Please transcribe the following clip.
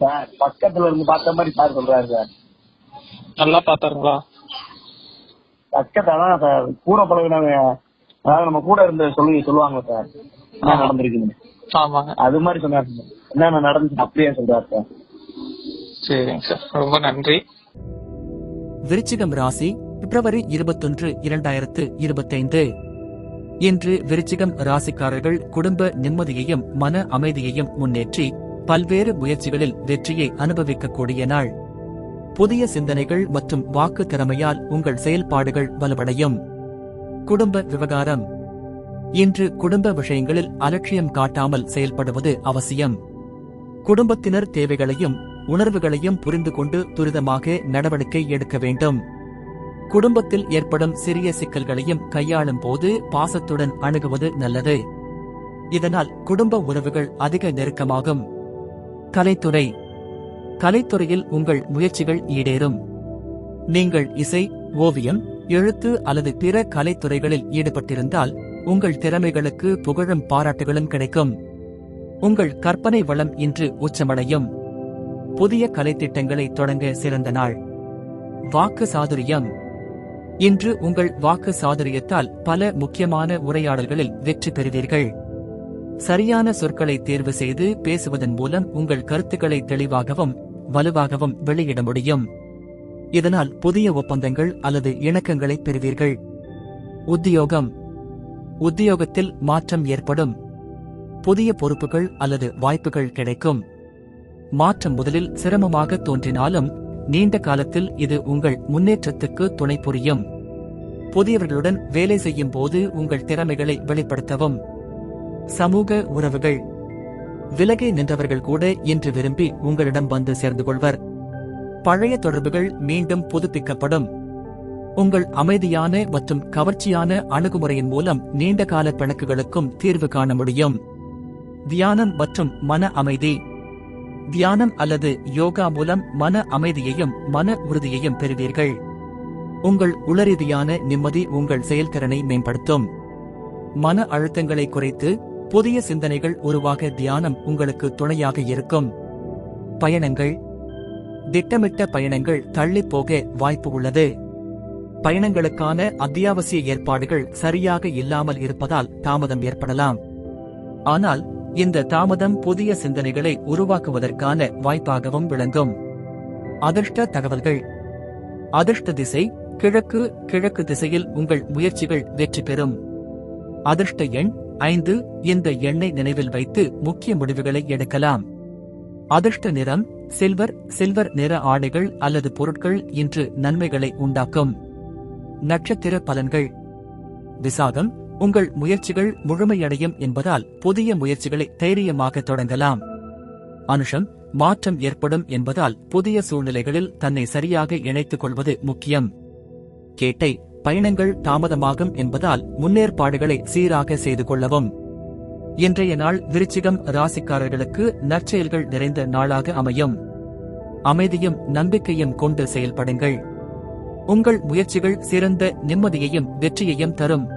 Sir பக்கத்துல இருந்து பார்த்த மாதிரி சார் சொல்றாரு சார். நல்லா பார்த்தாருங்களா? பக்கத்துல தான் சார் கூட பழகினவங்க அதாவது நம்ம கூட இருந்து சொல்லி சொல்லுவாங்க சார் என்ன நடந்திருக்குன்னு ஆமாங்க. அது மாதிரி சொன்னார் என்னென்ன நடந்துச்சு அப்படியே சொல்றாரு சார். சரிங்க சார். ரொம்ப நன்றி. விருச்சிகம் ராசி பிப்ரவரி இருபத்தொன்று இரண்டாயிரத்து இருபத்தைந்து. இன்று விருச்சிகம் ராசிக்காரர்கள் குடும்ப நிம்மதியையும் மன அமைதியையும் முன்னேற்றி பல்வேறு முயற்சிகளில் வெற்றியை அனுபவிக்கக்கூடிய நாள். புதிய சிந்தனைகள் மற்றும் வாக்கு திறமையால் உங்கள் செயல்பாடுகள் வலுவடையும். குடும்ப விவகாரம். இன்று குடும்ப விஷயங்களில் அலட்சியம் காட்டாமல் செயல்படுவது அவசியம். குடும்பத்தினர் தேவைகளையும் உணர்வுகளையும் புரிந்து கொண்டு துரிதமாக நடவடிக்கை எடுக்க வேண்டும். குடும்பத்தில் ஏற்படும் சிறிய சிக்கல்களையும் கையாளும் போது பாசத்துடன் அணுகுவது நல்லது. இதனால் குடும்ப உறவுகள் அதிக நெருக்கமாகும். கலைத்துறை. கலைத்துறையில் உங்கள் முயற்சிகள் ஈடேறும். நீங்கள் இசை ஓவியம் எழுத்து அல்லது பிற கலைத்துறைகளில் ஈடுபட்டிருந்தால் உங்கள் திறமைகளுக்கு புகழும் பாராட்டுகளும் கிடைக்கும். உங்கள் கற்பனை வளம் இன்று உச்சமடையும். புதிய கலைத்திட்டங்களை தொடங்க சிறந்த நாள். வாக்கு சாதுரியம். இன்று உங்கள் வாக்கு சாதுரியத்தால் பல முக்கியமான உரையாடல்களில் வெற்றி பெறுவீர்கள். சரியான சொற்களை தேர்வு செய்து பேசுவதன் மூலம் உங்கள் கருத்துக்களை தெளிவாகவும் வலுவாகவும் வெளியிட முடியும். இதனால் புதிய ஒப்பந்தங்கள் அல்லது இணக்கங்களை பெறுவீர்கள். உத்தியோகம். உத்தியோகத்தில் மாற்றம் ஏற்படும். புதிய பொறுப்புகள் அல்லது வாய்ப்புகள் கிடைக்கும். மாற்றம் முதலில் சிரமமாக தோன்றினாலும் நீண்ட காலத்தில் இது உங்கள் முன்னேற்றத்துக்கு துணை புரியும். புதியவர்களுடன் வேலை செய்யும் போது உங்கள் திறமைகளை வெளிப்படுத்தவும். சமூக உறவுகள். விலகி நின்றவர்கள் கூட இன்று விரும்பி உங்களிடம் வந்து சேர்ந்து கொள்வர் பழைய தொடர்புகள் மீண்டும் புதுப்பிக்கப்படும். உங்கள் அமைதியான மற்றும் கவர்ச்சியான அணுகுமுறையின் மூலம் நீண்டகால பிணக்குகளுக்கும் தீர்வு காண முடியும். தியானம் மற்றும் மன அமைதி. தியானம் அல்லது யோகா மூலம் மன அமைதியையும் மன உறுதியையும் பெறுவீர்கள். உங்கள் உளரீதியான நிம்மதி உங்கள் செயல்திறனை மேம்படுத்தும். மன அழுத்தங்களை குறைத்து புதிய சிந்தனைகள் உருவாக தியானம் உங்களுக்கு துணையாக இருக்கும். பயணங்கள். திட்டமிட்ட பயணங்கள் தள்ளிப் போக வாய்ப்பு உள்ளது. பயணங்களுக்கான அத்தியாவசிய ஏற்பாடுகள் சரியாக இல்லாமல் இருப்பதால் தாமதம் ஏற்படலாம். ஆனால் இந்த தாமதம் புதிய சிந்தனைகளை உருவாக்குவதற்கான வாய்ப்பாகவும் விளங்கும். அதிர்ஷ்ட தகவல்கள். அதிர்ஷ்ட திசை கிழக்கு கிழக்கு திசையில் உங்கள் முயற்சிகள் வெற்றி பெறும். அதிர்ஷ்ட எண் ஐந்து இந்த எண்ணை நினைவில் வைத்து முக்கிய முடிவுகளை எடுக்கலாம். அதிர்ஷ்ட நிறம் சில்வர் சில்வர் நிற ஆடைகள் அல்லது பொருட்கள் இன்று நன்மைகளை உண்டாக்கும். நட்சத்திர பலன்கள். விசாகம் உங்கள் முயற்சிகள் முழுமையடையும் என்பதால் புதிய முயற்சிகளை தைரியமாக தொடங்கலாம். அனுஷம் மாற்றம் ஏற்படும் என்பதால் புதிய சூழ்நிலைகளில் தன்னை சரியாக இணைத்துக் கொள்வது முக்கியம். கேட்டை பயணங்கள் தாமதமாகும் என்பதால் முன்னேற்பாடுகளை சீராக செய்து கொள்ளவும். இன்றைய நாள் விருச்சிகம் ராசிக்காரர்களுக்கு நற்செயல்கள் நிறைந்த நாளாக அமையும். அமைதியும் நம்பிக்கையும் கொண்டு செயல்படுங்கள். உங்கள் முயற்சிகள் சிறந்த நிம்மதியையும் வெற்றியையும் தரும்.